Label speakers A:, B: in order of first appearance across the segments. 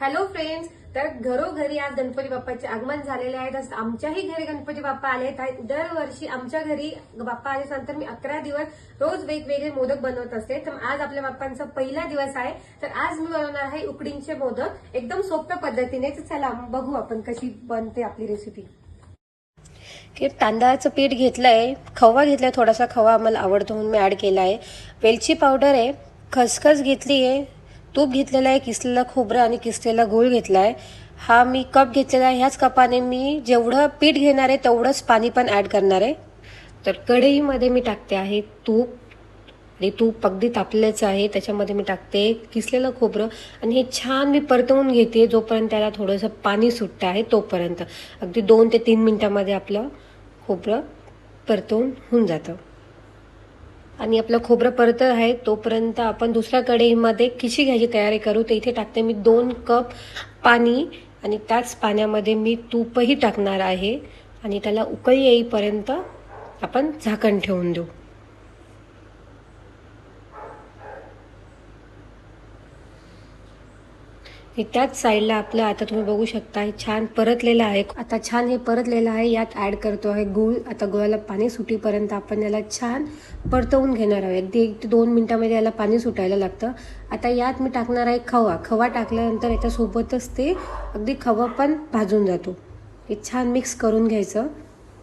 A: Hello friends तर घरोघरी आज गणपती बाप्पाचे आगमन झालेले आहे. तसं आमच्याही घरी गणपती बाप्पा आले आहेत दरवर्षी आमच्या घरी बाप्पा आल्यानंतर मी अकरा दिवस रोज वेगवेगळे मोदक बनवत असते. तर आज आपल्या बाप्पांचा पहिला दिवस आहे. तर आज मी बनवणार आहे उकडींचे मोदक. एकदम सोप्या पद्धतीने. तर चला बघू आपण कशी बनते आपली रेसिपी
B: की तांदळाचं पीठ घेतलंय. खवा घेतलाय. थोडासा खवा आम्हाला आवडतो म्हणून मी ॲड केला आहे वेलची पावडर आहे. खसखस घेतली आहे तूप घेतलेला आहे किसलेलं खोबरं आणि किसलेला गूळ घेतला आहे हा मी कप घेतलेला आहे ह्याच कपाने मी जेवढं पीठ घेणार आहे तेवढंच पाणी पण ॲड करणार आहे. तर कढईमध्ये मी टाकते आहे तूप. आणि तूप अगदी तापलेलंच आहे त्याच्यामध्ये मी टाकते किसलेलं खोबरं. आणि हे छान मी परतवून घेते जोपर्यंत त्याला थोडंसं पाणी सुटतं आहे तोपर्यंत. अगदी दोन ते तीन मिनटामध्ये आपलं खोबरं परतवून होऊन जातं. आणि आपलं खोबरं परत आहे तोपर्यंत आपण दुसऱ्या कढईमध्ये खिशी घ्यायची तयारी करू. तर इथे टाकते मी दोन कप पाणी आणि त्याच पाण्यामध्ये मी तूपही टाकणार आहे. आणि त्याला उकळी येईपर्यंत आपण झाकण ठेवून देऊ. त्याच साईडला आपलं आता तुम्ही बघू शकता हे छान परतलेलं आहे. आता छान हे परतलेलं आहे यात ॲड करतो आहे गुळ. आता गुळाला पाणी सुटीपर्यंत आपण याला छान परतवून घेणार आहोत. अगदी एक ते दोन मिनटामध्ये याला पाणी सुटायला लागतं. आता यात मी टाकणार आहे खवा. खवा टाकल्यानंतर याच्यासोबतच ते अगदी खवा पण भाजून जातो. हे छान मिक्स करून घ्यायचं.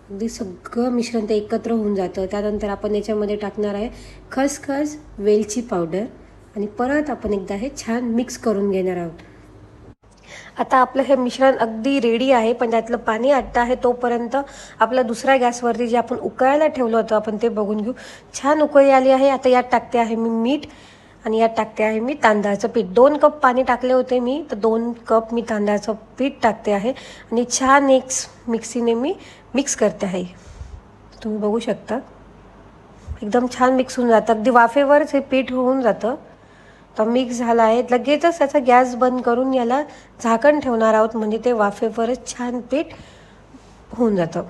B: अगदी सगळं मिश्रण ते एकत्र होऊन जातं. त्यानंतर आपण याच्यामध्ये टाकणार आहे खसखस वेलची पावडर. आणि परत आपण एकदा हे छान मिक्स करून घेणार आहोत. आता आपलं हे मिश्रण अगदी रेडी आहे पण त्यातलं पाणी आटतं आहे तोपर्यंत आपल्या दुसऱ्या गॅसवरती जे आपण उकळायला ठेवलं होतं आपण ते बघून घेऊ. छान उकळी आली आहे. आता यात टाकते आहे मी मीठ आणि यात टाकते आहे मी तांदळाचं पीठ. दोन कप पाणी टाकले होते मी तर दोन कप मी तांदळाचं पीठ टाकते आहे आणि छान एक मिक्सीने मी मिक्स करते आहे. तुम्ही बघू शकता. एकदम छान मिक्स होऊन जातं. अगदी वाफेवरच हे पीठ होऊन जातं. तर मिक्स झाला आहे. लगेचच त्याचा गॅस बंद करून याला झाकण ठेवणार आहोत. म्हणजे ते वाफेवरच छान पीठ होऊन जातं.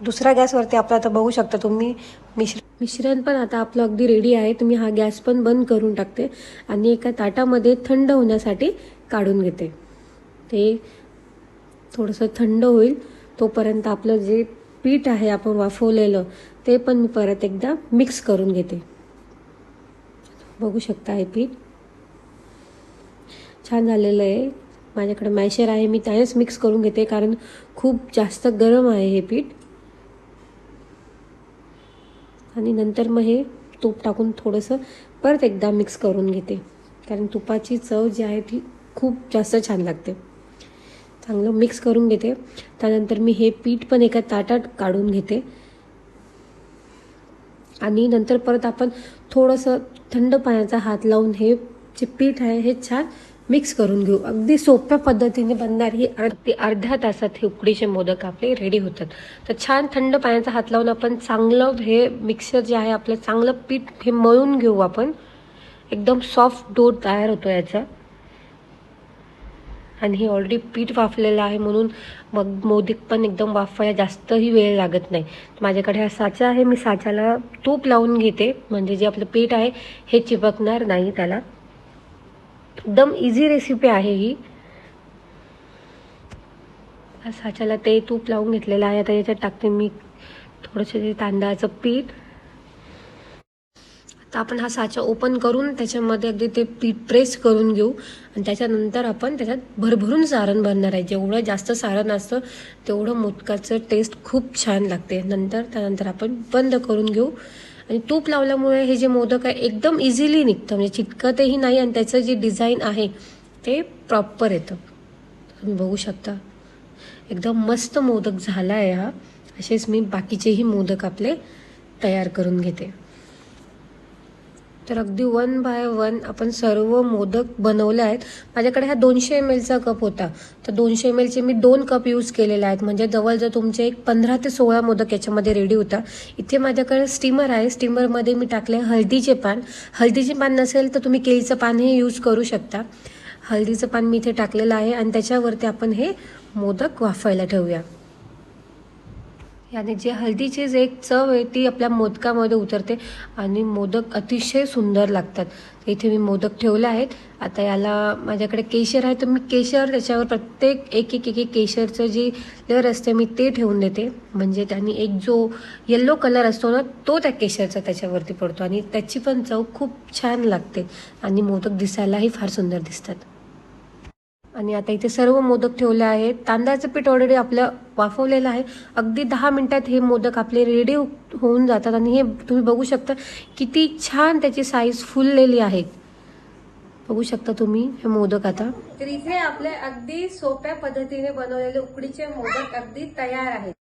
B: दुसऱ्या गॅसवरती आपलं आता बघू शकता तुम्ही. मिश्र मिश्रण पण आता आपलं अगदी रेडी आहे. तुम्ही हा गॅस पण बंद करून टाकते. आणि एका ताटामध्ये थंड होण्यासाठी काढून घेते. ते थोडंसं थंड होईल. तोपर्यंत आपलं जे पीठ आहे आपण वाफवलेलं ते पण मी परत एकदा मिक्स करून घेते. बघू शकता हे पीठ. छान झालेलं आहे. माझ्याकडे मॅशर आहे. मी त्यानेच मिक्स करून घेते कारण खूप जास्त गरम आहे हे पीठ. आणि नंतर मग हे तूप टाकून थोडंसं परत एकदा मिक्स करून घेते. कारण तुपाची चव जी आहे ती खूप जास्त छान लागते. चांगलं मिक्स करून घेते. त्यानंतर मी हे पीठ पण एका ताटात काढून घेते. आणि नंतर परत आपण थोडंसं थंड पाण्याचा हात लावून हे जे पीठ आहे हे छान मिक्स करून घेऊ. अगदी सोप्या पद्धतीने बनणार ही अगदी अर्ध्या तासात हे उकडीचे मोदक आपले रेडी होतात. तर छान थंड पाण्याचा हात लावून आपण चांगलं हे मिक्सर जे आहे आपलं चांगलं पीठ हे मळून घेऊ आपण. एकदम सॉफ्ट डो तयार होतो याचा. आणि हे ऑलरेडी पीठ वाफलेलं आहे म्हणून मग मोदक पण एकदम वाफवायला जास्तही वेळ लागत नाही. माझ्याकडे हा साचा आहे मी साच्याला तूप लावून घेते. म्हणजे जे आपलं पीठ आहे हे चिपकणार नाही त्याला. एकदम इझी रेसिपी आहे ही. साच्याला ते तूप लावून घेतलेलं आहे. आता याच्यात टाकते मी थोडंसं ते तांदळाचं पीठ. तर आपण हा साचा ओपन करून त्याच्यामध्ये अगदी ते पीठ प्रेस करून घेऊ. आणि त्याच्यानंतर आपण त्याच्यात भरभरून सारण बनणार आहे. जेवढं जास्त सारण असतं तेवढं मोदकाचं टेस्ट खूप छान लागते. नंतर त्यानंतर आपण बंद करून घेऊ. आणि तूप लावल्यामुळे हे जे मोदक आहे एकदम इझिली निघतं. म्हणजे चिटकतही नाही आणि त्याचं जे डिझाईन आहे ते प्रॉपर येतं. तुम्ही बघू शकता. एकदम मस्त मोदक झाला आहे हा. असेच मी बाकीचेही मोदक आपले तयार करून घेते. तर अगदी वन बाय वन आपण सर्व मोदक बनवले आहेत. माझ्याकडे हा दोनशे एम एलचा कप होता. तर दोनशे एम एलचे मी दोन कप यूज केलेले आहेत. म्हणजे जवळजवळ तुमचे एक पंधरा ते सोळा मोदक याच्यामध्ये रेडी होता. इथे माझ्याकडे स्टीमर आहे. स्टीमरमध्ये मी टाकले हळदीचे पान. हळदीचे पान नसेल तर तुम्ही केळीचं पानही यूज करू शकता. हळदीचं पान मी इथे टाकलेलं आहे आणि त्याच्यावरती आपण हे मोदक वाफायला ठेवूया. याने जे हळदीची जे एक चव आहे ती आपल्या मोदकामध्ये उतरते आणि मोदक अतिशय सुंदर लागतात. इथे मी मोदक ठेवले आहेत. आता याला माझ्याकडे केशर आहे तर मी केशर त्याच्यावर प्रत्येक एक एक एक एक केशरचं जी लेअर असते मी ते ठेवून देते. म्हणजे त्यांनी एक जो येल्लो कलर असतो ना तो त्या केशरचा त्याच्यावरती पडतो आणि त्याची पण चव खूप छान लागते आणि मोदक दिसायलाही फार सुंदर दिसतात. आणि आता इथे सर्व मोदक ठेवले आहेत. तांदळाचं पीठ ऑलरेडी आपलं वाफवलेलं आहे. अगदी दहा मिनिटात हे मोदक आपले रेडी हो- होऊन जातात आणि हे तुम्ही बघू शकता किती छान त्याची साईज फुललेली आहे. बघू शकता तुम्ही हे मोदक आता.
A: तर इथे आपले अगदी सोप्या पद्धतीने बनवलेले उकडीचे मोदक अगदी तयार आहेत.